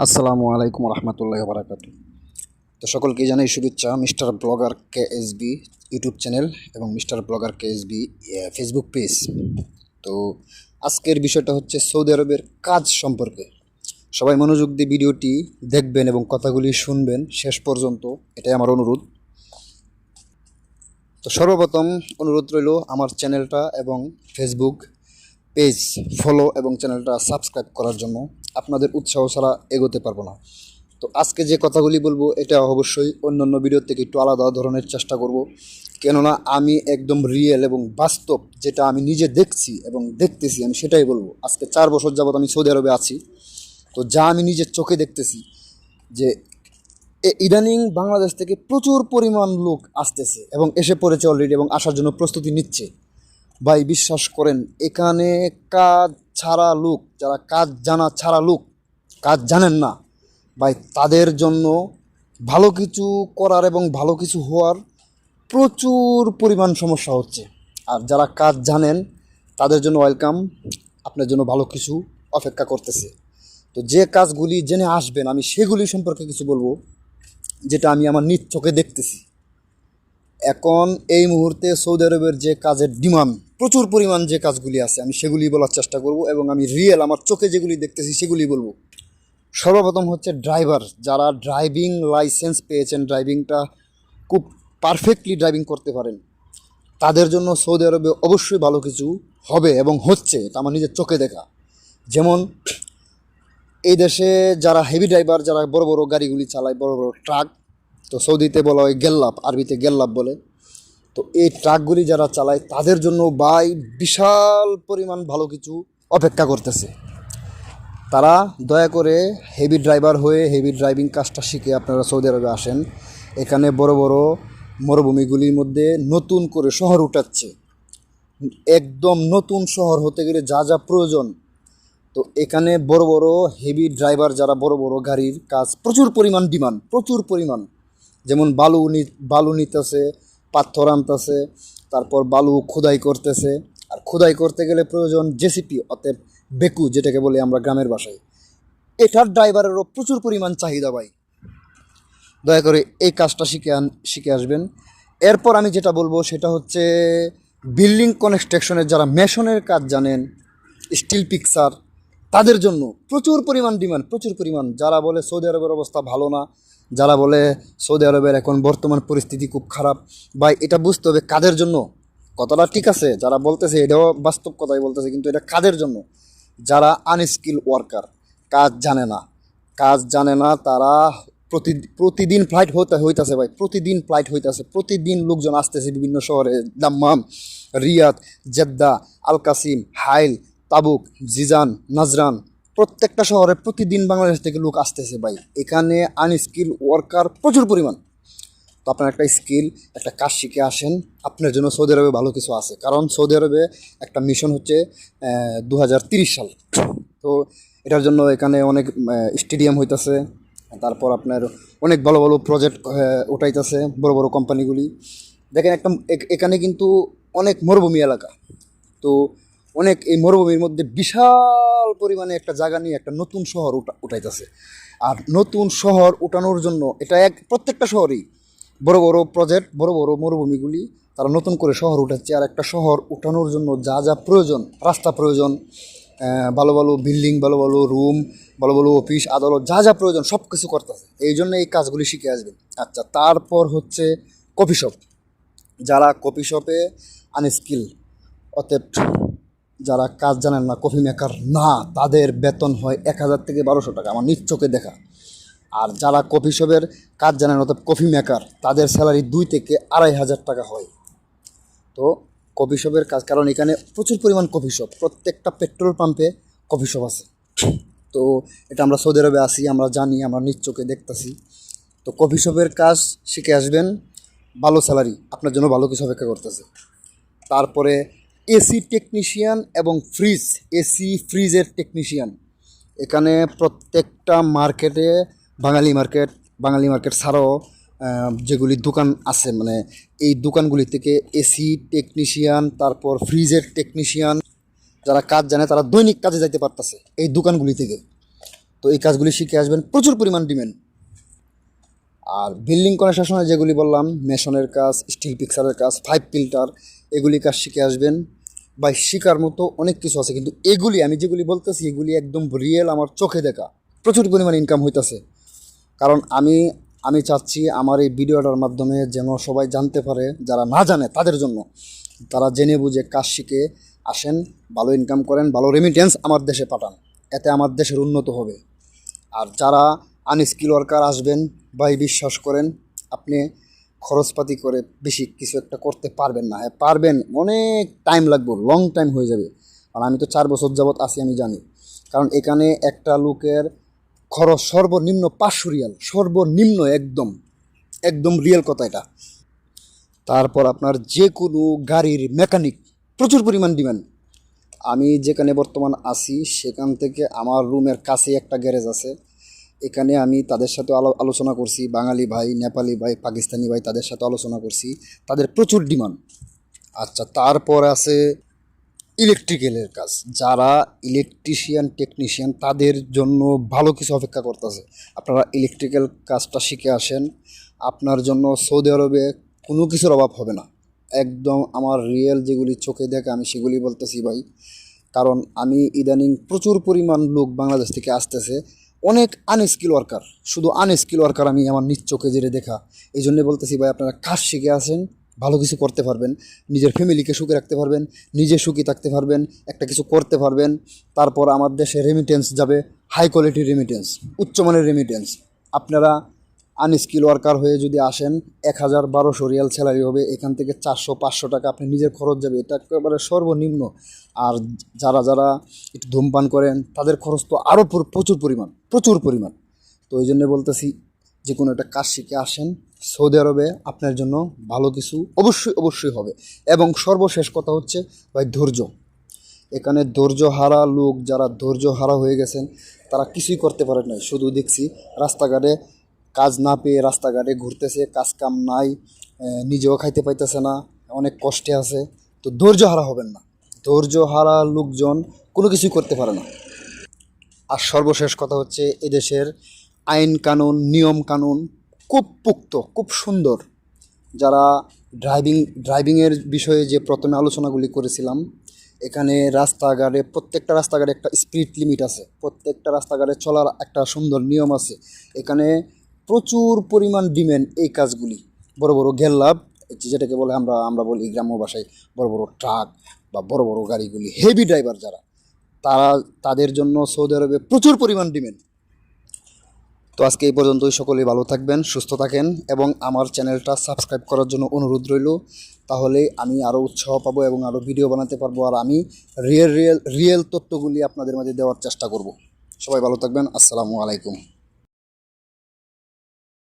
আসসালামু আলাইকুম রহমতুল্লাহ বারাকাতু। তো সকলকে জানাই শুভেচ্ছা, mister blogger K S B YouTube channel এবং mister blogger K S B Facebook page. তো আজকের বিষয়টা হচ্ছে সৌদি আরবের কাজ সম্পর্কে। সবাই মনোযোগ দিয়ে ভিডিওটি দেখবেন এবং কথাগুলি শুনবেন শেষ পর্যন্ত, এটাই আমার অনুরোধ। তো সর্বপ্রথম অনুরোধ রইল আমার চ্যানেলটা এবং ফেসবুক পেজ ফলো এবং চ্যানেলটা সাবস্ক্রাইব করার জন্য। আপনাদের উৎসাহ ছাড়া এগোতে পারব না। তো আজকে যে কথাগুলি বলব, এটা অবশ্যই অন্যান্য ভিডিও থেকে একটু আলাদা ধরনের চেষ্টা করব। কেননা আমি একদম রিয়েল এবং বাস্তব যেটা আমি নিজে দেখছি এবং দেখতেছি, আমি সেটাই বলব। আজকে চার বছর যাবত আমি সৌদি আরবে আছি। তো যা আমি নিজের চোখে দেখতেছি যে ইদানিং বাংলাদেশ থেকে প্রচুর পরিমাণ লোক আসতেছে এবং এসে পড়েছে অলরেডি এবং আসার জন্য প্রস্তুতি নিচ্ছে। ভাই, বিশ্বাস করেন, এখানে কাজ ছাড়া লোক, যারা কাজ জানা ছাড়া লোক, কাজ জানেন না। ভাই, তাদের জন্য ভালো কিছু করার এবং ভালো কিছু হওয়ার প্রচুর পরিমাণ সমস্যা হচ্ছে। আর যারা কাজ জানেন, তাদের জন্য ওয়েলকাম, আপনার জন্য ভালো কিছু অপেক্ষা করতেছে। তো যে কাজগুলি জেনে আসবেন, আমি সেগুলি সম্পর্কে কিছু বলব, যেটা আমি আমার নিজ চোখে দেখতেছি। এখন এই মুহূর্তে সৌদি আরবের যে কাজের ডিমান্ড, প্রচুর পরিমাণ যে কাজগুলি আছে, আমি সেগুলি বলার চেষ্টা করব এবং আমি রিয়েল আমার চোখে যেগুলি দেখতেছি সেগুলি বলব। সর্বপ্রথম হচ্ছে ড্রাইভার যারা ড্রাইভিং লাইসেন্স পেয়েছেন ড্রাইভিংটা খুব পারফেক্টলি ড্রাইভিং করতে পারেন। তাদের জন্য সৌদি আরবে অবশ্যই ভালো কিছু হবে এবং হচ্ছে, এটা আমার নিজের চোখে দেখা। যেমন, এই দেশে যারা হেভি ড্রাইভার যারা বড় বড় গাড়িগুলি চালায়, বড় বড় ট্রাক তো সৌদিতে বলা হয় গেল্লাপ, আরবিতে গেল্লাপ বলে। তো এই ট্রাকগুলি যারা চালায়, তাদের জন্য বাই বিশাল পরিমাণ ভালো কিছু অপেক্ষা করতেছে। তারা দয়া করে হেভি ড্রাইভার হয়ে হেভি ড্রাইভিং কাজটা শিখে আপনারা সৌদি আরবে আসেন। এখানে বড় বড় মরুভূমিগুলির মধ্যে নতুন করে শহর উঠাচ্ছে। একদম নতুন শহর হতে গেলে যা যা প্রয়োজন। তো এখানে বড় বড় হেভি ড্রাইভার যারা বড় বড় গাড়ির কাজ প্রচুর পরিমাণ ডিমান্ড প্রচুর পরিমাণ। যেমন বালু বালু নিতেছে, পাথর আনতেছে, তারপর বালু খোদাই করতেছে। আর খোদাই করতে গেলে প্রয়োজন জেসিপি অতএব বেকু, যেটাকে বলি আমরা গ্রামের বাসায় এটার ড্রাইভারেরও প্রচুর পরিমাণ চাহিদা ভাই। দয়া করে এই কাজটা শিখে আন, শিখে আসবেন। এরপর আমি যেটা বলব, সেটা হচ্ছে বিল্ডিং কনস্ট্রাকশনের যারা মেশনের কাজ জানেন, স্টিল পিকচার, তাদের জন্য প্রচুর পরিমাণ ডিমান্ড, প্রচুর পরিমাণ। যারা বলে সৌদি আরবের অবস্থা ভালো না যারা বলে সৌদি আরবের এখন বর্তমান পরিস্থিতি খুব খারাপ বা এটা বুঝতে হবে কাদের জন্য? কথাটা ঠিক আছে, যারা বলতেছে এটাও বাস্তব কথাই বলতেছে, কিন্তু এটা কাদের জন্য? যারা আনস্কিল ওয়ার্কার কাজ জানে না। কাজ জানে না, তারা প্রতি, প্রতিদিন ফ্লাইট হতে হইতেছে ভাই, প্রতিদিন ফ্লাইট হইতাছে। প্রতিদিন লোকজন আসতেছে বিভিন্ন শহরে, Dammam, Riyadh, Jeddah Al Qassim Hail, Tabuk, Jizan, Najran. প্রত্যেকটা শহরে প্রতিদিন বাংলাদেশ থেকে লোক আসতেছে ভাই। এখানে আনস্কিল ওয়ার্কার প্রচুর পরিমাণ। তো আপনার একটা স্কিল একটা কাজ শিখে আসেন, আপনার জন্য সৌদি আরবে ভালো কিছু আছে। কারণ সৌদি আরবে একটা মিশন হচ্ছে দু সাল। তো এটার জন্য এখানে অনেক স্টেডিয়াম হইতাছে। তারপর আপনার অনেক ভালো ভালো প্রজেক্ট উঠাইতেছে বড় বড় কোম্পানিগুলি দেখেন একটা এখানে কিন্তু অনেক মরুভূমি এলাকা। তো অনেক এই মরুভূমির মধ্যে বিশাল পরিমাণে একটা জায়গা নিয়ে একটা নতুন শহর উঠা উঠাইতেছে। আর নতুন শহর উঠানোর জন্য এটা এক প্রত্যেকটা শহরেই বড় বড় প্রজেক্ট বড় বড় মরুভূমিগুলি তারা নতুন করে শহর উঠাচ্ছে। আর একটা শহর উঠানোর জন্য যা যা প্রয়োজন, রাস্তা প্রয়োজন ভালো ভালো বিল্ডিং ভালো ভালো রুম ভালো ভালো অফিস আদালত, যা যা প্রয়োজন সব কিছু করতেছে। এই জন্য এই কাজগুলি শিখে আসবেন। আচ্ছা তারপর হচ্ছে কফি শপ যারা কফি শপে আনস্কিল অতএব যারা কাজ জানেন না কফি মেকার না, তাদের বেতন হয় এক হাজার থেকে বারোশো টাকা, আমার নিজ চোখে দেখা। আর যারা কফি শপের কাজ জানেন, অর্থাৎ কফি মেকার তাদের স্যালারি দুই থেকে আড়াই হাজার টাকা হয়। তো কফি শপের কাজ, কারণ এখানে প্রচুর পরিমাণ কফি শপ প্রত্যেকটা পেট্রোল পাম্পে কফি শপ আছে। তো এটা আমরা সৌদি আরবে আসি আমরা জানি, আমরা নিজ চোখে দেখতেছি। তো কফি শপের কাজ শিখে আসবেন, ভালো স্যালারি আপনার জন্য ভালো কিছু অপেক্ষা করতেছে। তারপরে এসি টেকনিশিয়ান এবং ফ্রিজ, এসি ফ্রিজের টেকনিশিয়ান। এখানে প্রত্যেকটা মার্কেটে, বাঙালি মার্কেট বাঙালি মার্কেট ছাড়াও যেগুলি দোকান আছে মানে এই দোকানগুলি থেকে এসি টেকনিশিয়ান, তারপর ফ্রিজের টেকনিশিয়ান, যারা কাজ জানে তারা দৈনিক কাজে যাইতে পারতেছে এই দোকানগুলি থেকে। তো এই কাজগুলি শিখে আসবেন প্রচুর পরিমাণ ডিমেন্ড। আর বিল্ডিং কনস্ট্রাকশনে যেগুলি বললাম মেশনের কাজ স্টিল পিকচারের কাজ ফাইভ ফিল্টার এগুলি কাজ শিখে আসবেন। বা শিকার মতো অনেক কিছু আছে, কিন্তু এগুলি, আমি যেগুলি বলতেছি, এগুলি একদম রিয়েল আমার চোখে দেখা। প্রচুর পরিমাণ ইনকাম হইতেছে। কারণ আমি আমি চাচ্ছি আমার এই ভিডিওটার মাধ্যমে যেন সবাই জানতে পারে, যারা না জানে, তাদের জন্য। তারা জেনে বুঝে কাজ শিখে আসেন, ভালো ইনকাম করেন, ভালো রেমিটেন্স আমার দেশে পাঠান। এতে আমার দেশের উন্নত হবে। আর যারা আনস্কিল ওয়ার্কার আসবেন ভাই, বিশ্বাস করেন, আপনি খরচপাতি করে বেশি কিছু একটা করতে পারবেন না। হ্যাঁ পারবেন, অনেক টাইম লাগবে লং টাইম হয়ে যাবে। কারণ আমি তো চার বছর যাবৎ আছি, আমি জানি। কারণ এখানে একটা লোকের খরচ সর্বনিম্ন পাঁচশো রিয়াল, সর্বনিম্ন একদম একদম রিয়েল কথা এটা। তারপর আপনার যে কোনো গাড়ির মেকানিক প্রচুর পরিমাণ ডিমান্ড আমি যেখানে বর্তমান আছি, সেখান থেকে আমার রুমের কাছে একটা গ্যারেজ আছে। এখানে আমি তাদের সাথে আলো আলোচনা করছি, বাঙালি ভাই, নেপালি ভাই, পাকিস্তানি ভাই তাদের সাথে আলোচনা করছি। তাদের প্রচুর ডিমান্ড। আচ্ছা তারপর আছে ইলেকট্রিক্যালের কাজ। যারা ইলেকট্রিশিয়ান, টেকনিশিয়ান, তাদের জন্য ভালো কিছু অপেক্ষা করতেছে। আপনারা ইলেকট্রিক্যাল কাজটা শিখে আসেন। আপনার জন্য সৌদি আরবে কোনো কিছুর অভাব হবে না। একদম আমার রিয়েল যেগুলি চোখে দেখে আমি সেগুলি বলতেছি ভাই। কারণ আমি ইদানিং প্রচুর পরিমাণ লোক বাংলাদেশ থেকে আসতেছে। অনেক আনস্কিল ওয়ার্কার শুধু আনস্কিল ওয়ার্কার আমি আমার নিজ চোখে জেরে দেখা। এই জন্যে বলতেছি ভাই, আপনারা কাজ শিখে আসেন, ভালো কিছু করতে পারবেন, নিজের ফ্যামিলিকে সুখে রাখতে পারবেন, নিজে সুখী থাকতে পারবেন, একটা কিছু করতে পারবেন, তারপর আমার দেশে রেমিটেন্স যাবে হাই কোয়ালিটি রেমিটেন্স উচ্চমানের রেমিটেন্স আপনারা আনস্কিল ওয়ার্কার হয়ে যদি আসেন, এক হাজার বারোশো রিয়াল স্যালারি হবে, এখান থেকে চারশো, পাঁচশো টাকা আপনি নিজের খরচ যাবে। এটা একেবারে সর্বনিম্ন। আর যারা যারা একটু ধূমপান করেন, তাদের খরচ তো আরও প্রচুর পরিমাণ প্রচুর পরিমাণ। তো ওই জন্য বলতেছি, যে কোনো একটা কাজ শিখে আসেন, সৌদি আরবে আপনার জন্য ভালো কিছু অবশ্যই অবশ্যই হবে। এবং সর্বশেষ কথা হচ্ছে, ভাই, ধৈর্য। এখানে ধৈর্য হারা লোক, যারা ধৈর্য হারা হয়ে গেছেন, তারা কিছুই করতে পারে নাই। শুধু দেখছি, রাস্তাঘাটে কাজ না পেয়ে রাস্তাঘাটে ঘুরতেছে, কাজ কাম নাই নিজেও খাইতে পাইতেছে না, অনেক কষ্টে আছে। তো ধৈর্য হারা হবেন না। ধৈর্য হারা লোকজন কোনো কিছুই করতে পারে না। আর সর্বশেষ কথা হচ্ছে, এদেশের আইন কানুন, নিয়ম কানুন খুব পুক্ত, খুব সুন্দর। যারা ড্রাইভিং, ড্রাইভিংয়ের বিষয়ে যে প্রথমে আলোচনাগুলি করেছিলাম, এখানে রাস্তাঘাটে, প্রত্যেকটা রাস্তাঘাটে একটা স্পিড লিমিট আছে। প্রত্যেকটা রাস্তাঘাটে চলার একটা সুন্দর নিয়ম আছে। এখানে প্রচুর পরিমাণ ডিমেন্ড এই কাজগুলি। বড় বড় গেল্লাভ যেটাকে বলে আমরা আমরা বলি গ্রাম্য ভাষায় বড় বড় ট্রাক বা বড় বড় গাড়িগুলি। হেভি ড্রাইভার যারা, তারা, তাদের জন্য সৌদি আরবে প্রচুর পরিমাণ ডিমেন্ড তো আজকে এই পর্যন্তই, সকলেই ভালো থাকবেন, সুস্থ থাকেন এবং আমার চ্যানেলটা সাবস্ক্রাইব করার জন্য অনুরোধ রইল। তাহলে আমি আরও উৎসাহ পাবো এবং আরও ভিডিও বানাতে পারব আর আমি রিয়েল রিয়েল রিয়েল তথ্যগুলি আপনাদের মাঝে দেওয়ার চেষ্টা করব। সবাই ভালো থাকবেন, আসসালামু আলাইকুম।